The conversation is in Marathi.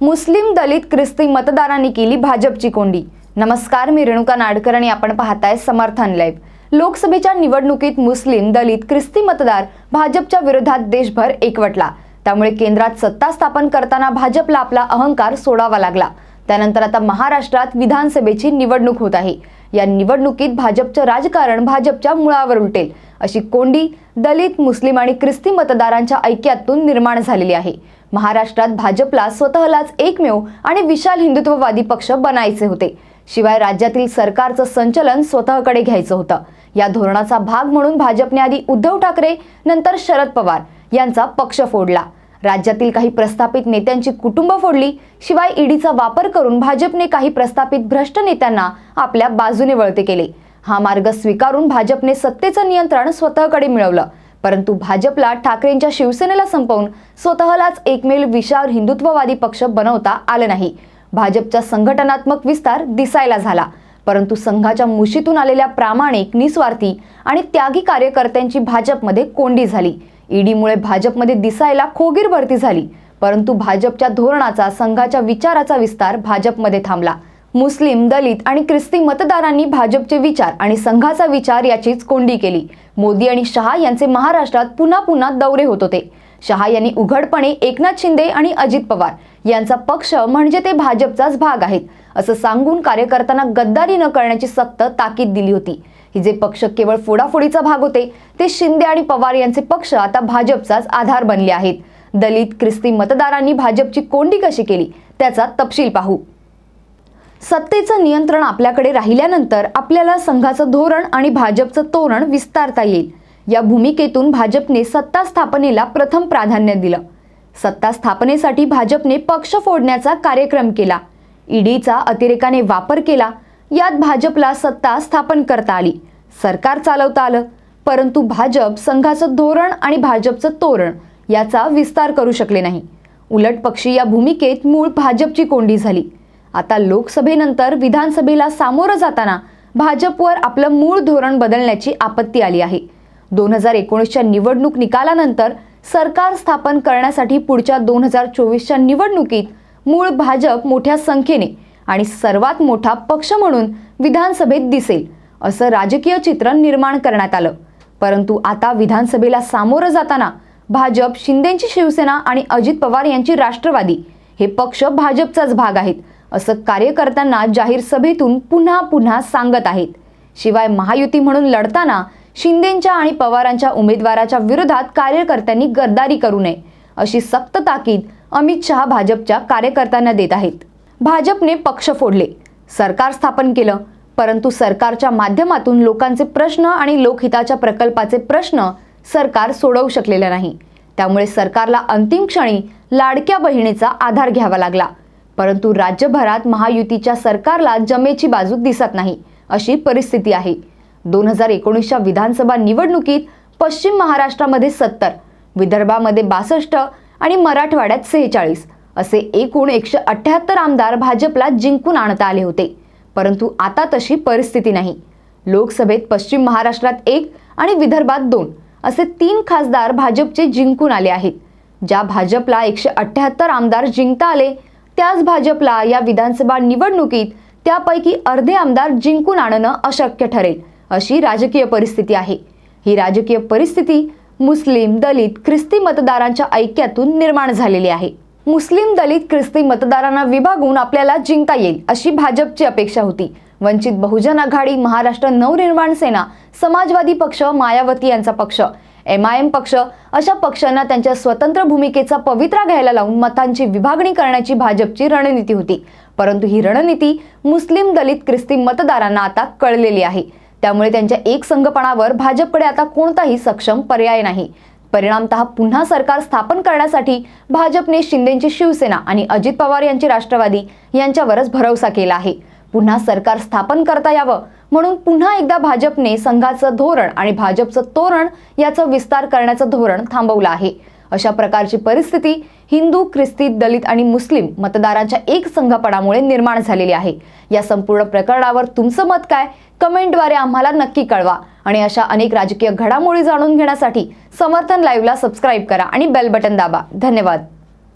मुस्लिम दलित ख्रिस्ती मतदारांनी केली भाजपची कोंडी. नमस्कार मी रेणुका नाडकर आणि आपण पाहताय समर्थन लाईव्ह. लोकसभेच्या निवडणुकीत मुस्लिम दलित ख्रिस्ती मतदार भाजपच्या विरोधात देशभर एकवटला. त्यामुळे केंद्रात सत्ता स्थापन करताना भाजपला आपला अहंकार सोडावा लागला. त्यानंतर आता महाराष्ट्रात विधानसभेची निवडणूक होत आहे. या निवडणुकीत भाजपचं राजकारण भाजपच्या मुळावर उलटेल. अशी कोंडी दलित मुस्लिम आणि ख्रिस्ती मतदारांच्या ऐक्यातून निर्माण झालेली आहे. महाराष्ट्रात भाजपला स्वतःलाच एकमेव आणि विशाल हिंदुत्ववादी पक्ष बनायचे होते. शिवाय राज्यातील सरकारचं संचलन स्वतःकडे घ्यायचं होतं. या धोरणाचा भाग म्हणून भाजपने आधी उद्धव ठाकरे नंतर शरद पवार यांचा पक्ष फोडला. राज्यातील काही प्रस्थापित नेत्यांची कुटुंब फोडली. शिवाय ईडीचा वापर करून भाजपने काही प्रस्थापित भ्रष्ट नेत्यांना आपल्या बाजूने वळते केले. हा मार्ग स्वीकारून भाजपने सत्तेचं नियंत्रण स्वतःकडे मिळवलं. परंतु भाजपला ठाकरेंच्या शिवसेनेला संपवून स्वतःलाच एकमेल विशाल हिंदुत्ववादी पक्ष बनवता आलं नाही. भाजपचा संघटनात्मक विस्तार दिसायला झाला. परंतु संघाच्या मुशीतून आलेल्या प्रामाणिक निस्वार्थी आणि त्यागी कार्यकर्त्यांची भाजपमध्ये कोंडी झाली. ईडीमुळे भाजपमध्ये दिसायला खोगीर भरती झाली. परंतु भाजपच्या धोरणाचा संघाच्या विचाराचा विस्तार भाजपमध्ये थांबला. मुस्लिम दलित आणि ख्रिस्ती मतदारांनी भाजपचे विचार आणि संघाचा विचार याचीच कोंडी केली. मोदी आणि शहा यांचे महाराष्ट्रात पुन्हा पुन्हा दौरे होत होते. शहा यांनी उघडपणे एकनाथ शिंदे आणि अजित पवार यांचा पक्ष म्हणजे ते भाजपचाच भाग आहेत असं सांगून कार्यकर्त्यांना गद्दारी न करण्याची सक्त ताकीद दिली होती. ही जे पक्ष केवळ फोडाफोडीचा भाग होते ते शिंदे आणि पवार यांचे पक्ष आता भाजपचाच आधार बनले आहेत. दलित ख्रिस्ती मतदारांनी भाजपची कोंडी कशी केली त्याचा तपशील पाहू. सत्तेचं नियंत्रण आपल्याकडे राहिल्यानंतर आपल्याला संघाचं धोरण आणि भाजपचं तोरण विस्तारता येईल. या भूमिकेतून भाजपने सत्ता स्थापनेला प्रथम प्राधान्य दिलं. सत्ता स्थापनेसाठी भाजपने पक्ष फोडण्याचा कार्यक्रम केला. ईडीचा अतिरेकाने वापर केला. यात भाजपला सत्ता स्थापन करता आली. सरकार चालवता आलं. परंतु भाजप संघाचं धोरण आणि भाजपचं तोरण याचा विस्तार करू शकले नाही. उलट पक्षी या भूमिकेत मूळ भाजपची कोंडी झाली. आता लोकसभेनंतर विधानसभेला सामोरं जाताना भाजपवर आपलं मूळ धोरण बदलण्याची आपत्ती आली आहे. दोन हजार एकोणीसच्या निवडणूक निकालानंतर सरकार स्थापन करण्यासाठी पुढच्या दोन हजार चोवीसच्या निवडणुकीत मूळ भाजप मोठ्या संख्येने आणि सर्वात मोठा पक्ष म्हणून विधानसभेत दिसेल असं राजकीय चित्र निर्माण करण्यात आलं. परंतु आता विधानसभेला सामोरं जाताना भाजप शिंदेची शिवसेना आणि अजित पवार यांची राष्ट्रवादी हे पक्ष भाजपचाच भाग आहेत असं कार्यकर्त्यांना जाहीर सभेतून पुन्हा पुन्हा सांगत आहेत. शिवाय महायुती म्हणून लढताना शिंदेंच्या आणि पवारांच्या उमेदवाराच्या विरोधात कार्यकर्त्यांनी गद्दारी करू नये अशी सक्त ताकीद अमित शहा भाजपच्या कार्यकर्त्यांना देत आहेत. भाजपने पक्ष फोडले. सरकार स्थापन केलं परंतु सरकारच्या माध्यमातून लोकांचे प्रश्न आणि लोकहिताच्या प्रकल्पाचे प्रश्न सरकार सोडवू शकलेलं नाही. त्यामुळे सरकारला अंतिम क्षणी लाडक्या बहिणीचा आधार घ्यावा लागला. परंतु राज्यभरात महायुतीच्या सरकारला जमेची बाजू दिसत नाही अशी परिस्थिती आहे. दोन हजार एकोणीसच्या विधानसभा निवडणुकीत पश्चिम महाराष्ट्रामध्ये सत्तर विदर्भामध्ये बासष्ट आणि मराठवाड्यात सेहेचाळीस असे एकूण एकशे अठ्याहत्तर आमदार भाजपला जिंकून आणता आले होते. परंतु आता तशी परिस्थिती नाही. लोकसभेत पश्चिम महाराष्ट्रात एक आणि विदर्भात दोन असे तीन खासदार भाजपचे जिंकून आले आहेत. ज्या भाजपला एकशे अठ्याहत्तर आमदार जिंकता आले त्याच भाजपला या विधानसभा निवडणुकीत त्यापैकी अर्धे आमदार जिंकून आणणं अशक्य ठरेल अशी राजकीय परिस्थिती आहे. ही राजकीय परिस्थिती मुस्लिम दलित ख्रिस्ती मतदारांच्या ऐक्यातून निर्माण झालेली आहे. मुस्लिम दलित ख्रिस्ती मतदारांना विभागून आपल्याला जिंकता येईल अशी भाजपची अपेक्षा होती. वंचित बहुजन आघाडी महाराष्ट्र नवनिर्माण सेना समाजवादी पक्ष मायावती यांचा पक्ष एम आय एम पक्ष अशा पक्षांना त्यांच्या स्वतंत्र भूमिकेचा पवित्रा घ्यायला लावून मतांची विभागणी करण्याची भाजपची रणनीती होती. परंतु ही रणनीती मुस्लिम दलित ख्रिस्ती मतदारांना आता कळलेली आहे. त्यामुळे त्यांच्या एकसंघपणावर भाजपकडे आता कोणताही सक्षम पर्याय नाही. परिणामतः पुन्हा सरकार स्थापन करण्यासाठी भाजपने शिंदेची शिवसेना आणि अजित पवार यांची राष्ट्रवादी यांच्यावरच भरवसा केला आहे. पुन्हा सरकार स्थापन करता यावं म्हणून पुन्हा एकदा भाजपने संघाचं धोरण आणि भाजपचं तोरण याचं विस्तार करण्याचं धोरण थांबवलं आहे. अशा प्रकारची परिस्थिती हिंदू ख्रिस्ती दलित आणि मुस्लिम मतदारांच्या एक संघपणामुळे निर्माण झालेली आहे. या संपूर्ण प्रकरणावर तुमचं मत काय? कमेंटद्वारे आम्हाला नक्की कळवा आणि अशा अनेक राजकीय घडामोडी जाणून घेण्यासाठी समर्थन लाईव्हला सबस्क्राईब करा आणि बेल बटन दाबा. धन्यवाद.